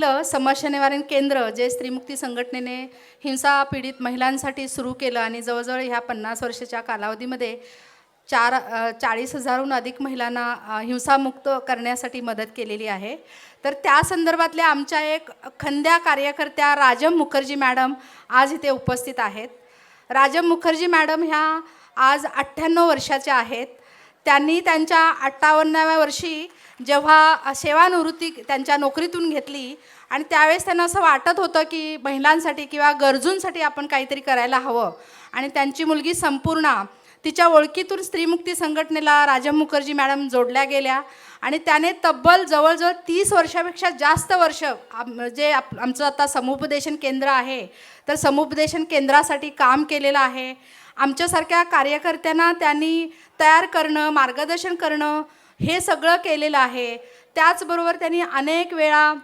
पहिलं समस्या निवारण केंद्र जे स्त्रीमुक्ती संघटनेने हिंसा पीडित महिलांसाठी सुरू केलं आणि जवळजवळ ह्या पन्नास वर्षाच्या कालावधीमध्ये चार चाळीस हजारहून अधिक महिलांना हिंसामुक्त करण्यासाठी मदत केलेली आहे. तर त्या संदर्भातल्या आमच्या एक खंद्या कार्यकर्त्या राजम मुखर्जी मॅडम आज इथे उपस्थित आहेत. राजम मुखर्जी मॅडम ह्या आज अठ्ठ्याण्णव वर्षाच्या आहेत. त्यांनी त्यांच्या अठ्ठावन्नाव्या वर्षी जेव्हा सेवानिवृत्ती त्यांच्या नोकरीतून घेतली आणि त्यावेळेस त्यांना असं वाटत होतं की महिलांसाठी किंवा गरजूंसाठी आपण काहीतरी करायला हवं. आणि त्यांची मुलगी संपूर्णा तिच्या ओळखीतून स्त्रीमुक्ती संघटनेला राजम मुखर्जी मॅडम जोडल्या गेल्या. आणि त्याने तब्बल जवळजवळ तीस वर्षापेक्षा जास्त वर्ष आम- जे आप आमचं आता समुपदेशन केंद्र आहे तर समुपदेशन केंद्रासाठी काम केलेलं आहे. आमच्यासारख्या कार्यकर्त्यांना त्यांनी तयार करणं मार्गदर्शन करणं हे सगळं केलेलं आहे. त्याचबरोबर त्यांनी अनेक वेळा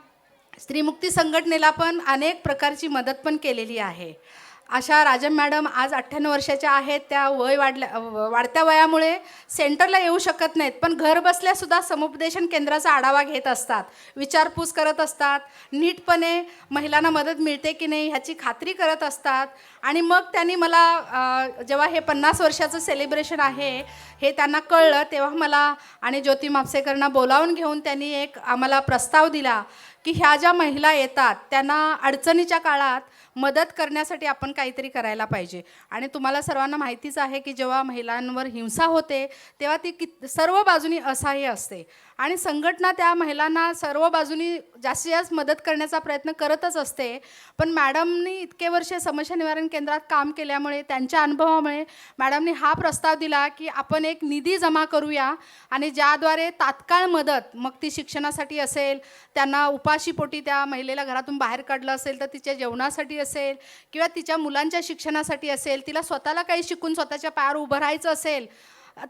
स्त्रीमुक्ती संघटनेला पण अनेक प्रकारची मदत पण केलेली आहे. अशा राजन मॅडम आज अठ्ठ्याण्णव वर्षाच्या आहेत. त्या वय वाढल्या व- वाढत्या वयामुळे सेंटरला येऊ शकत नाहीत पण घर बसल्यासुद्धा समुपदेशन केंद्राचा आढावा घेत असतात. विचारपूस करत असतात. नीटपणे महिलांना मदत मिळते की नाही ह्याची खात्री करत असतात. आणि मग त्यांनी मला जेव्हा हे पन्नास वर्षाचं सेलिब्रेशन आहे हे त्यांना कळलं तेव्हा मला आणि ज्योती म्हापसेकरांना बोलावून घेऊन त्यांनी एक आम्हाला प्रस्ताव दिला की ह्या ज्या महिला येतात त्यांना अडचणीच्या काळात मदत करण्यासाठी आपण काहीतरी करायला पाहिजे. आणि तुम्हाला सर्वांना माहितीच आहे की जेव्हा महिलांवर हिंसा होते तेव्हा ती कित सर्व बाजूनी असहाय्य असते. आणि संघटना त्या महिलांना सर्व बाजूनी जास्तीत जास्त मदत करण्याचा प्रयत्न करतच असते. पण मॅडमनी इतके वर्ष समस्या निवारण केंद्रात काम केल्यामुळे त्यांच्या अनुभवामुळे मॅडमनी हा प्रस्ताव दिला की आपण एक निधी जमा करूया आणि ज्याद्वारे तात्काळ मदत मग ती शिक्षणासाठी असेल त्यांना उपाय उपाशीपोटी त्या महिलेला घरातून बाहेर काढलं असेल तर तिच्या जेवणासाठी असेल किंवा तिच्या मुलांच्या शिक्षणासाठी असेल तिला स्वतःला काही शिकून स्वतःच्या पायावर उभं राहायचं असेल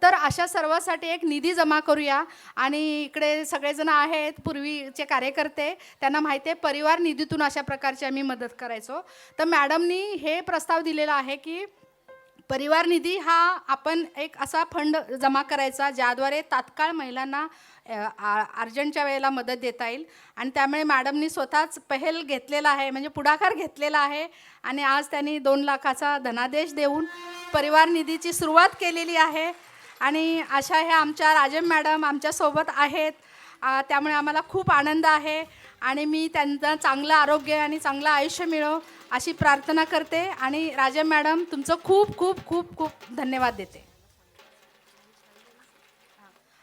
तर अशा सर्वासाठी एक निधी जमा करूया. आणि इकडे सगळेजण आहेत पूर्वीचे कार्यकर्ते त्यांना माहिती आहे परिवार निधीतून अशा प्रकारची आम्ही मदत करायचो. तर मॅडमनी हे प्रस्ताव दिलेला आहे की परिवार निधी हा आपण एक असा फंड जमा करायचा ज्याद्वारे तात्काळ महिलांना आ- अर्जंटच्या वेळेला मदत देता येईल. आणि त्यामुळे मॅडमनी स्वतःच पहल घेतलेला आहे म्हणजे पुढाकार घेतलेला आहे आणि आज त्यांनी दोन लाखाचा धनादेश देऊन परिवार निधीची सुरुवात केलेली आहे. आणि अशा ह्या आमच्या राजम मॅडम आमच्यासोबत आहेत. त्यामुळे आम्हाला खूप आनंद आहे. आणि मी त्यांना चांगलं आरोग्य आणि चांगलं आयुष्य मिळो अशी प्रार्थना करते. आणि राजा मॅडम तुमचं खूप खूप खूप खूप धन्यवाद देते.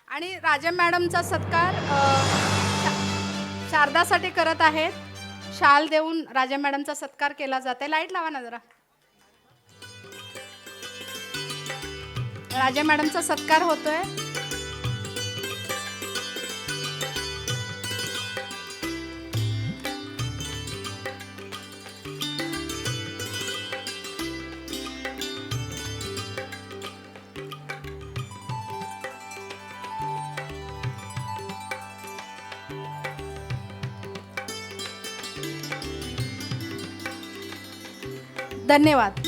आणि राजा मॅडमचा सत्कार शारदासाठी करत आहेत. शाल देऊन राजा मॅडमचा सत्कार केला जाते लाइट लावा ना जरा. राजा मॅडमचा सत्कार होतोय. धन्यवाद.